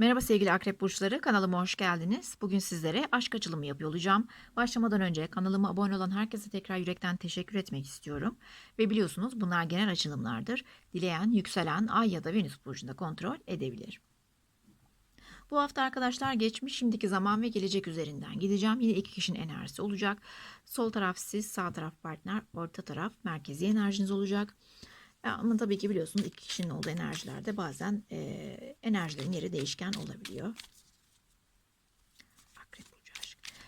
Merhaba sevgili akrep burçları kanalıma hoş geldiniz. Bugün sizlere aşk açılımı yapıyor olacağım. Başlamadan önce kanalıma abone olan herkese tekrar yürekten teşekkür etmek istiyorum. Ve biliyorsunuz bunlar genel açılımlardır. Dileyen yükselen ay ya da venüs burcunda kontrol edebilir. Bu hafta arkadaşlar geçmiş, şimdiki zaman ve gelecek üzerinden gideceğim. Yine iki kişinin enerjisi olacak. Sol taraf siz, sağ taraf partner, orta taraf merkezi enerjiniz olacak. Ama tabii ki biliyorsunuz iki kişinin olduğu enerjilerde bazen e, enerjilerin yeri değişken olabiliyor. Akrep burcu.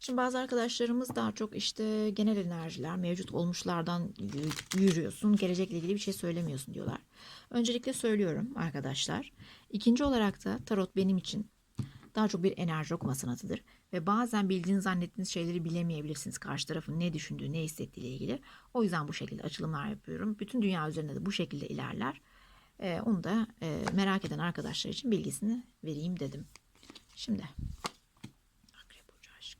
Şimdi bazı arkadaşlarımız daha çok işte genel enerjiler, mevcut olmuşlardan yü- yürüyorsun, gelecekle ilgili bir şey söylemiyorsun diyorlar. Öncelikle söylüyorum arkadaşlar. İkinci olarak da tarot benim için daha çok bir enerji okuma sanatıdır. Ve bazen bildiğiniz zannettiğiniz şeyleri bilemeyebilirsiniz. Karşı tarafın ne düşündüğü, ne hissettiğiyle ilgili. O yüzden bu şekilde açılımlar yapıyorum. Bütün dünya üzerinde de bu şekilde ilerler. Ee, onu da e, merak eden arkadaşlar için bilgisini vereyim dedim. Şimdi. Akrep Burcu aşk.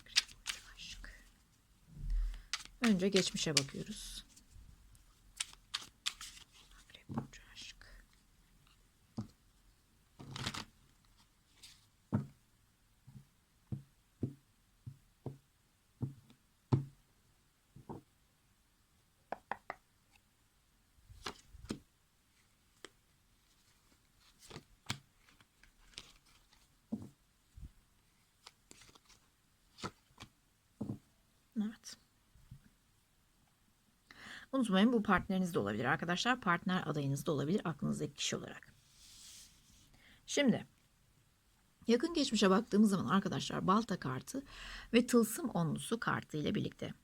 Akrep Burcu aşk. Önce geçmişe bakıyoruz. Akrep burcu aşk. Evet. Unutmayın bu partneriniz de olabilir arkadaşlar. Partner adayınız da olabilir aklınızdaki kişi olarak. Şimdi yakın geçmişe baktığımız zaman arkadaşlar balta kartı ve tılsım onlusu kartı ile birlikte.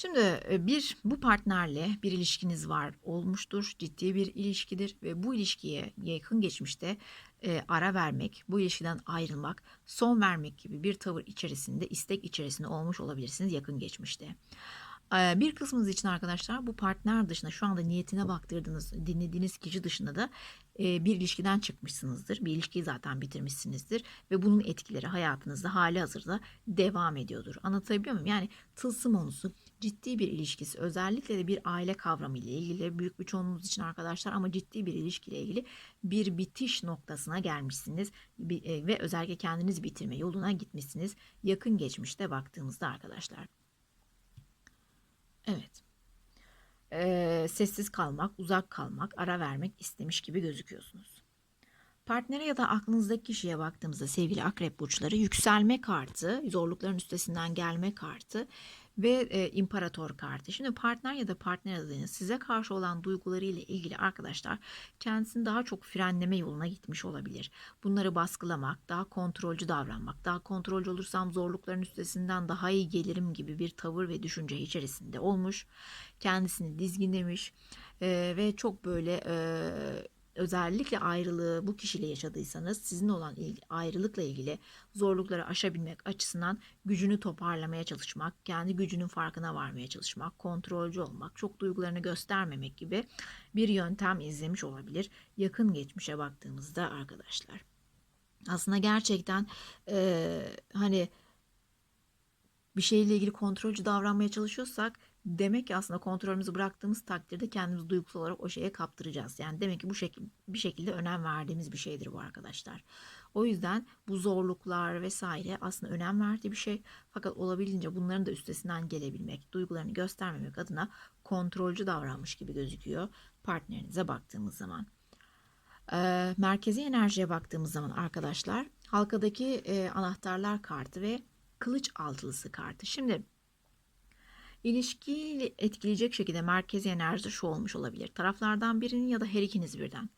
Şimdi e, bir bu partnerle bir ilişkiniz var olmuştur. Ciddi bir ilişkidir ve bu ilişkiye yakın geçmişte e, ara vermek, bu ilişkiden ayrılmak, son vermek gibi bir tavır içerisinde, istek içerisinde olmuş olabilirsiniz yakın geçmişte. Bir kısmınız için arkadaşlar bu partner dışında şu anda niyetine baktırdığınız, dinlediğiniz kişi dışında da bir ilişkiden çıkmışsınızdır. Bir ilişkiyi zaten bitirmişsinizdir ve bunun etkileri hayatınızda hali hazırda devam ediyordur. Anlatabiliyor muyum? Yani tılsım onusu ciddi bir ilişkisi özellikle de bir aile kavramı ile ilgili büyük bir çoğunluğunuz için arkadaşlar ama ciddi bir ilişkiyle ilgili bir bitiş noktasına gelmişsiniz ve özellikle kendiniz bitirme yoluna gitmişsiniz yakın geçmişte baktığımızda arkadaşlar. Evet. Ee, sessiz kalmak, uzak kalmak, ara vermek istemiş gibi gözüküyorsunuz. Partnere ya da aklınızdaki kişiye baktığımızda sevgili akrep burçları yükselme kartı, zorlukların üstesinden gelme kartı ve e, imparator kartı. Şimdi partner ya da partner adayınız size karşı olan duygularıyla ilgili arkadaşlar kendisini daha çok frenleme yoluna gitmiş olabilir. Bunları baskılamak, daha kontrolcü davranmak, daha kontrolcü olursam zorlukların üstesinden daha iyi gelirim gibi bir tavır ve düşünce içerisinde olmuş. Kendisini dizginlemiş e, ve çok böyle e, özellikle ayrılığı bu kişiyle yaşadıysanız sizin olan ayrılıkla ilgili zorlukları aşabilmek açısından gücünü toparlamaya çalışmak, kendi gücünün farkına varmaya çalışmak, kontrolcü olmak, çok duygularını göstermemek gibi bir yöntem izlemiş olabilir. Yakın geçmişe baktığımızda arkadaşlar. Aslında gerçekten eee, hani bir şeyle ilgili kontrolcü davranmaya çalışıyorsak demek ki aslında kontrolümüzü bıraktığımız takdirde kendimizi duygusal olarak o şeye kaptıracağız. Yani demek ki bu şekil bir şekilde önem verdiğimiz bir şeydir bu arkadaşlar. O yüzden bu zorluklar vesaire aslında önem verdiği bir şey. Fakat olabildiğince bunların da üstesinden gelebilmek, duygularını göstermemek adına kontrolcü davranmış gibi gözüküyor partnerinize baktığımız zaman. Ee, merkezi enerjiye baktığımız zaman arkadaşlar halkadaki e, anahtarlar kartı ve kılıç altılısı kartı. Şimdi ilişkiyi etkileyecek şekilde merkezi enerjide şu olmuş olabilir. Taraflardan birinin ya da her ikiniz birden.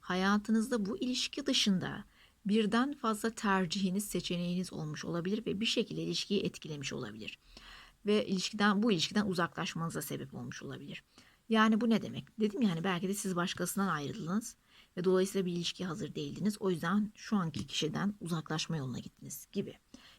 Hayatınızda bu ilişki dışında birden fazla tercihiniz, seçeneğiniz olmuş olabilir ve bir şekilde ilişkiyi etkilemiş olabilir. Ve ilişkiden bu ilişkiden uzaklaşmanıza sebep olmuş olabilir. Yani bu ne demek? Dedim yani belki de siz başkasından ayrıldınız ve dolayısıyla bir ilişkiye hazır değildiniz. O yüzden şu anki kişiden uzaklaşma yoluna gittiniz gibi.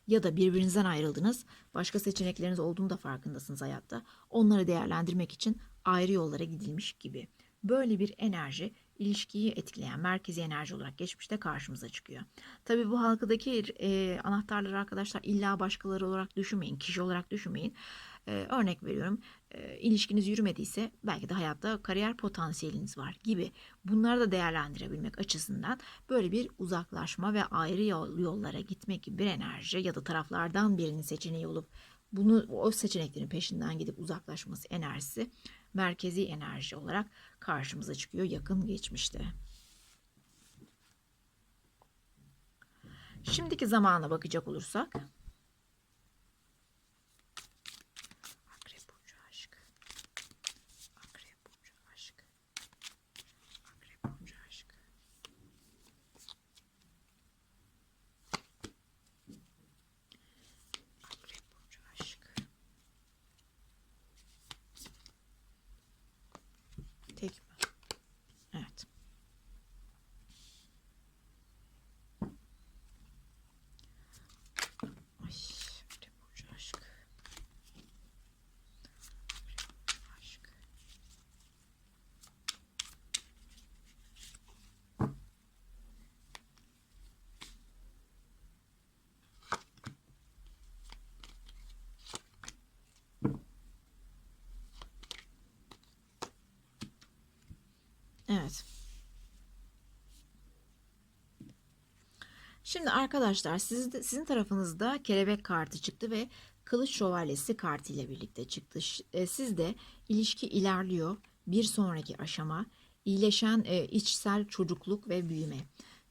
Ya da birbirinizden ayrıldınız. Başka seçenekleriniz olduğunu da farkındasınız hayatta. Onları değerlendirmek için ayrı yollara gidilmiş gibi. Böyle bir enerji ilişkiyi etkileyen merkezi enerji olarak geçmişte karşımıza çıkıyor. Tabii bu halkadaki e, anahtarları arkadaşlar illa başkaları olarak düşünmeyin, kişi olarak düşünmeyin. E, örnek veriyorum, e, ilişkiniz yürümediyse belki de hayatta kariyer potansiyeliniz var gibi. Bunları da değerlendirebilmek açısından böyle bir uzaklaşma ve ayrı yol, yollara gitmek gibi bir enerji ya da taraflardan birinin seçeneği olup bunu o seçeneklerin peşinden gidip uzaklaşması enerjisi merkezi enerji olarak karşımıza çıkıyor yakın geçmişte. Şimdiki zamana bakacak olursak Akrep burcu aşk. Akrep burcu aşk. Akrep burcu aşk. Akrep burcu aşk. Tek mi? Evet. Ay, Akrep burcu aşk. Akrep burcu aşk. Evet. Şimdi arkadaşlar sizde, sizin tarafınızda kelebek kartı çıktı ve kılıç şövalyesi kartı ile birlikte çıktı. E, Sizde ilişki ilerliyor. Bir sonraki aşama iyileşen e, içsel çocukluk ve büyüme.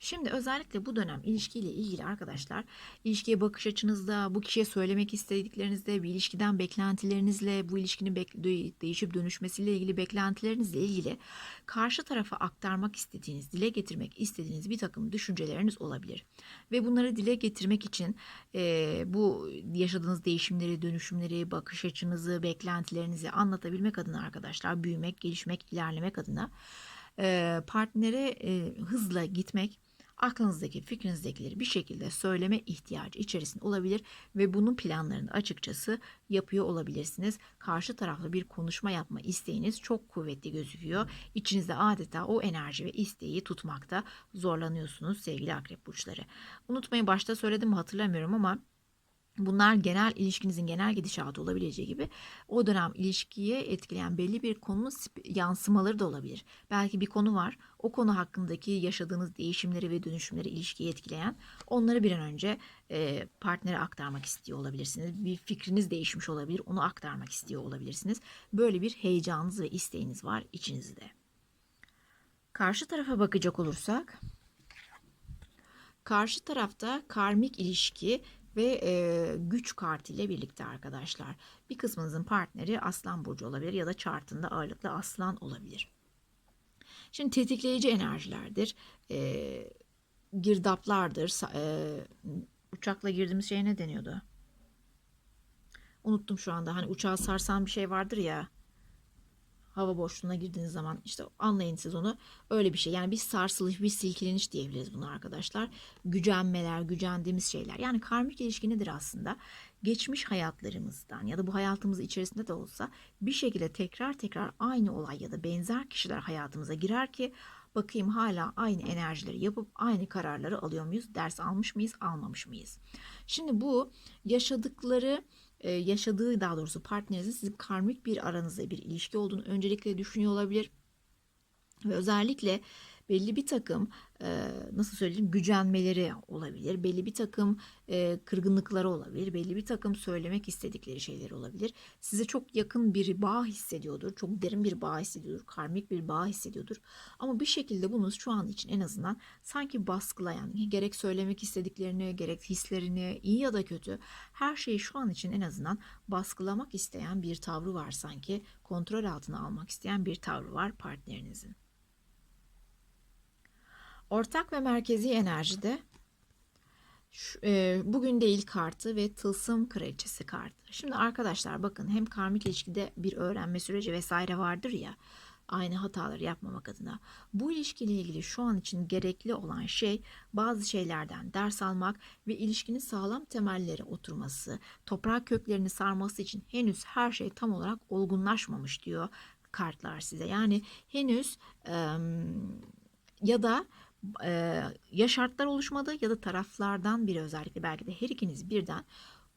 Şimdi özellikle bu dönem ilişkiyle ilgili arkadaşlar ilişkiye bakış açınızda, bu kişiye söylemek istediklerinizde, bir ilişkiden beklentilerinizle, bu ilişkinin değişip dönüşmesiyle ilgili beklentilerinizle ilgili karşı tarafa aktarmak istediğiniz, dile getirmek istediğiniz bir takım düşünceleriniz olabilir. Ve bunları dile getirmek için e, bu yaşadığınız değişimleri, dönüşümleri, bakış açınızı, beklentilerinizi anlatabilmek adına arkadaşlar büyümek, gelişmek, ilerlemek adına partnere hızla gitmek, aklınızdaki fikrinizdekileri bir şekilde söyleme ihtiyacı içerisinde olabilir ve bunun planlarını açıkçası yapıyor olabilirsiniz. Karşı tarafla bir konuşma yapma isteğiniz çok kuvvetli gözüküyor. İçinizde adeta o enerji ve isteği tutmakta zorlanıyorsunuz sevgili akrep burçları. Unutmayın başta söyledim hatırlamıyorum ama Bunlar genel ilişkinizin genel gidişatı olabileceği gibi o dönem ilişkiye etkileyen belli bir konunun yansımaları da olabilir. Belki bir konu var. O konu hakkındaki yaşadığınız değişimleri ve dönüşümleri ilişkiyi etkileyen onları bir an önce e, partnere aktarmak istiyor olabilirsiniz. Bir fikriniz değişmiş olabilir. Onu aktarmak istiyor olabilirsiniz. Böyle bir heyecanınız ve isteğiniz var içinizde. Karşı tarafa bakacak olursak Karşı tarafta karmik ilişki ve e, güç kartı ile birlikte arkadaşlar. Bir kısmınızın partneri aslan burcu olabilir ya da chartında ağırlıklı aslan olabilir. Şimdi tetikleyici enerjilerdir. E, girdaplardır. e, uçakla girdiğimiz şeye ne deniyordu? Unuttum şu anda. Hani uçağı sarsan bir şey vardır ya hava boşluğuna girdiğiniz zaman işte anlayın siz onu öyle bir şey. Yani bir sarsılış, bir silkeleniş diyebiliriz bunu arkadaşlar. Gücenmeler, gücendiğimiz şeyler. Yani karmik ilişki nedir aslında? Geçmiş hayatlarımızdan ya da bu hayatımız içerisinde de olsa bir şekilde tekrar tekrar aynı olay ya da benzer kişiler hayatımıza girer ki bakayım hala aynı enerjileri yapıp aynı kararları alıyor muyuz? Ders almış mıyız, almamış mıyız? Şimdi bu yaşadıkları e, yaşadığı daha doğrusu partnerinizin sizin karmik bir aranızda bir ilişki olduğunu öncelikle düşünüyor olabilir. Ve özellikle belli bir takım e, nasıl söyleyeyim gücenmeleri olabilir. Belli bir takım e, kırgınlıkları olabilir. Belli bir takım söylemek istedikleri şeyler olabilir. Size çok yakın bir bağ hissediyordur. Çok derin bir bağ hissediyordur. Karmik bir bağ hissediyordur. Ama bir şekilde bunu şu an için en azından sanki baskılayan gerek söylemek istediklerini gerek hislerini iyi ya da kötü her şeyi şu an için en azından baskılamak isteyen bir tavrı var sanki. Kontrol altına almak isteyen bir tavrı var partnerinizin. Ortak ve merkezi enerjide şu- e, bugün değil kartı ve tılsım kraliçesi kartı. Şimdi arkadaşlar bakın hem karmik ilişkide bir öğrenme süreci vesaire vardır ya aynı hataları yapmamak adına. Bu ilişkiyle ilgili şu an için gerekli olan şey bazı şeylerden ders almak ve ilişkinin sağlam temellere oturması, toprak köklerini sarması için henüz her şey tam olarak olgunlaşmamış diyor kartlar size. Yani henüz ya da e, ya şartlar oluşmadı ya da taraflardan biri özellikle belki de her ikiniz birden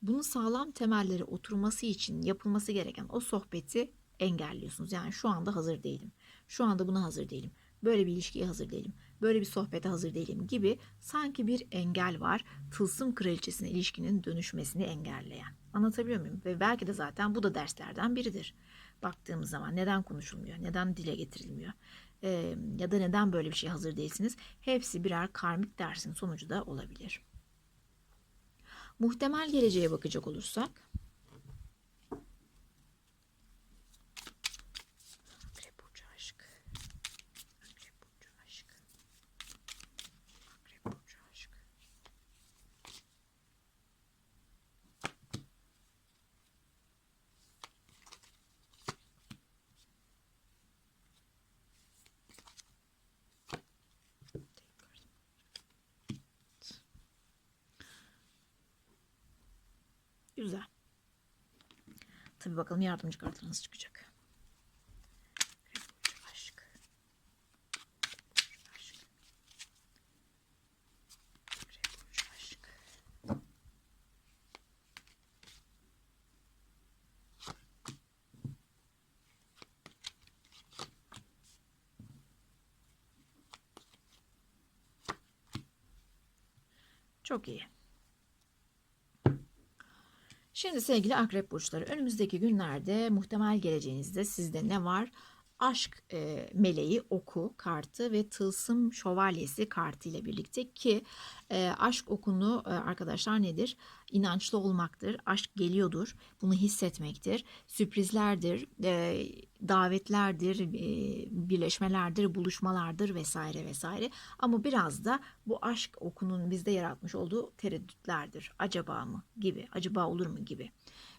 bunun sağlam temelleri oturması için yapılması gereken o sohbeti engelliyorsunuz. Yani şu anda hazır değilim. Şu anda buna hazır değilim. Böyle bir ilişkiye hazır değilim. Böyle bir sohbete hazır değilim gibi sanki bir engel var. Tılsım kraliçesine ilişkinin dönüşmesini engelleyen. Anlatabiliyor muyum? Ve belki de zaten bu da derslerden biridir. Baktığımız zaman neden konuşulmuyor? Neden dile getirilmiyor? Ee, ya da neden böyle bir şeye hazır değilsiniz? Hepsi birer karmik dersin sonucu da olabilir. Muhtemel geleceğe bakacak olursak Akrep burcu aşk. Akrep burcu aşk. Akrep burcu aşk. Güzel. Tabii bakalım yardımcı kartı nasıl çıkacak. Çok iyi. Şimdi sevgili akrep burçları önümüzdeki günlerde muhtemel geleceğinizde sizde ne var? Aşk e, meleği oku kartı ve tılsım şövalyesi kartı ile birlikte ki e, aşk okunu e, arkadaşlar nedir? İnançlı olmaktır. Aşk geliyordur. Bunu hissetmektir. Sürprizlerdir, e, davetlerdir, e, birleşmelerdir, buluşmalardır vesaire vesaire. Ama biraz da bu aşk okunun bizde yaratmış olduğu tereddütlerdir. Acaba mı gibi, acaba olur mu gibi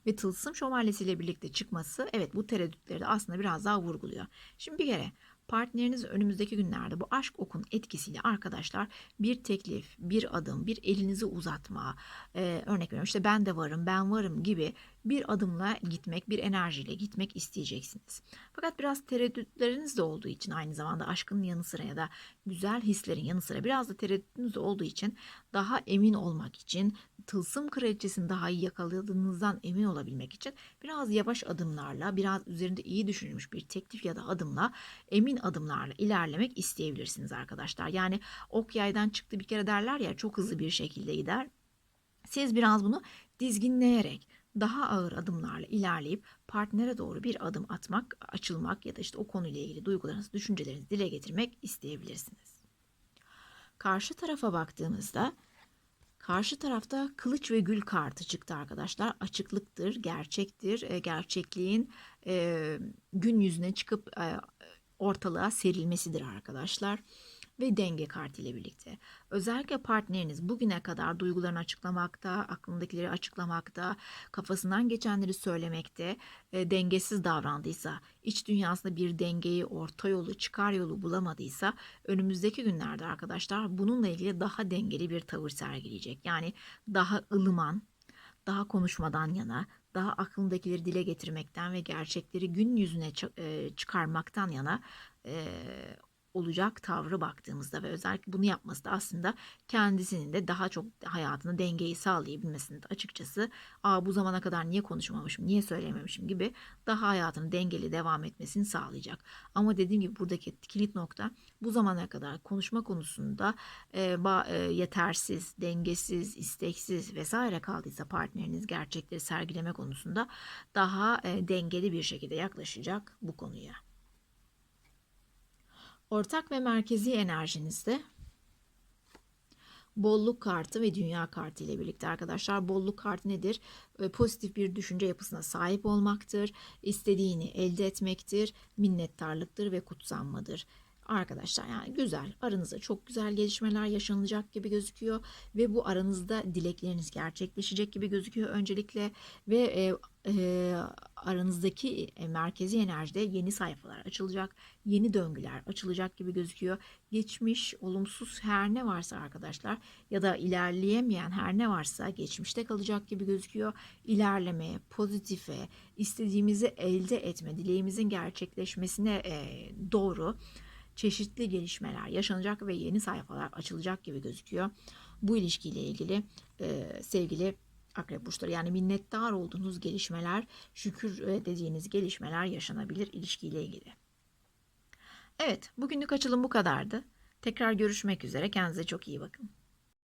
ve tılsım şövalyesiyle birlikte çıkması evet bu tereddütleri de aslında biraz daha vurguluyor. Şimdi bir kere partneriniz önümüzdeki günlerde bu aşk okun etkisiyle arkadaşlar bir teklif, bir adım, bir elinizi uzatma, e, örnek veriyorum işte ben de varım, ben varım gibi bir adımla gitmek, bir enerjiyle gitmek isteyeceksiniz. Fakat biraz tereddütleriniz de olduğu için aynı zamanda aşkın yanı sıra ya da güzel hislerin yanı sıra biraz da tereddütünüz olduğu için daha emin olmak için tılsım kraliçesini daha iyi yakaladığınızdan emin olabilmek için biraz yavaş adımlarla, biraz üzerinde iyi düşünülmüş bir teklif ya da adımla emin adımlarla ilerlemek isteyebilirsiniz arkadaşlar. Yani ok yaydan çıktı bir kere derler ya çok hızlı bir şekilde gider. Siz biraz bunu dizginleyerek daha ağır adımlarla ilerleyip partnere doğru bir adım atmak, açılmak ya da işte o konuyla ilgili duygularınızı, düşüncelerinizi dile getirmek isteyebilirsiniz. Karşı tarafa baktığımızda Karşı tarafta kılıç ve gül kartı çıktı arkadaşlar. Açıklıktır, gerçektir. E, gerçekliğin e, gün yüzüne çıkıp e, ortalığa serilmesidir arkadaşlar ve denge kartı ile birlikte. Özellikle partneriniz bugüne kadar duygularını açıklamakta, aklındakileri açıklamakta, kafasından geçenleri söylemekte e, dengesiz davrandıysa, iç dünyasında bir dengeyi, orta yolu, çıkar yolu bulamadıysa önümüzdeki günlerde arkadaşlar bununla ilgili daha dengeli bir tavır sergileyecek. Yani daha ılıman, daha konuşmadan yana, daha aklındakileri dile getirmekten ve gerçekleri gün yüzüne e, çıkarmaktan yana e, olacak tavrı baktığımızda ve özellikle bunu yapması da aslında kendisinin de daha çok hayatını dengeyi sağlayabilmesini de açıkçası Aa, bu zamana kadar niye konuşmamışım, niye söylememişim gibi daha hayatını dengeli devam etmesini sağlayacak. Ama dediğim gibi buradaki kilit nokta bu zamana kadar konuşma konusunda e, ba, e, yetersiz, dengesiz, isteksiz vesaire kaldıysa partneriniz gerçekleri sergileme konusunda daha e, dengeli bir şekilde yaklaşacak bu konuya. Ortak ve merkezi enerjinizde bolluk kartı ve dünya kartı ile birlikte arkadaşlar bolluk kartı nedir? Ee, pozitif bir düşünce yapısına sahip olmaktır, istediğini elde etmektir, minnettarlıktır ve kutsanmadır. Arkadaşlar yani güzel aranızda çok güzel gelişmeler yaşanacak gibi gözüküyor ve bu aranızda dilekleriniz gerçekleşecek gibi gözüküyor öncelikle ve e, e, aranızdaki e, merkezi enerjide yeni sayfalar açılacak, yeni döngüler açılacak gibi gözüküyor. Geçmiş, olumsuz her ne varsa arkadaşlar ya da ilerleyemeyen her ne varsa geçmişte kalacak gibi gözüküyor. İlerlemeye, pozitife, istediğimizi elde etme, dileğimizin gerçekleşmesine e, doğru çeşitli gelişmeler yaşanacak ve yeni sayfalar açılacak gibi gözüküyor. Bu ilişkiyle ilgili e, sevgili Akrep burçları yani minnettar olduğunuz gelişmeler, şükür e, dediğiniz gelişmeler yaşanabilir ilişkiyle ilgili. Evet, bugünlük açılım bu kadardı. Tekrar görüşmek üzere. Kendinize çok iyi bakın.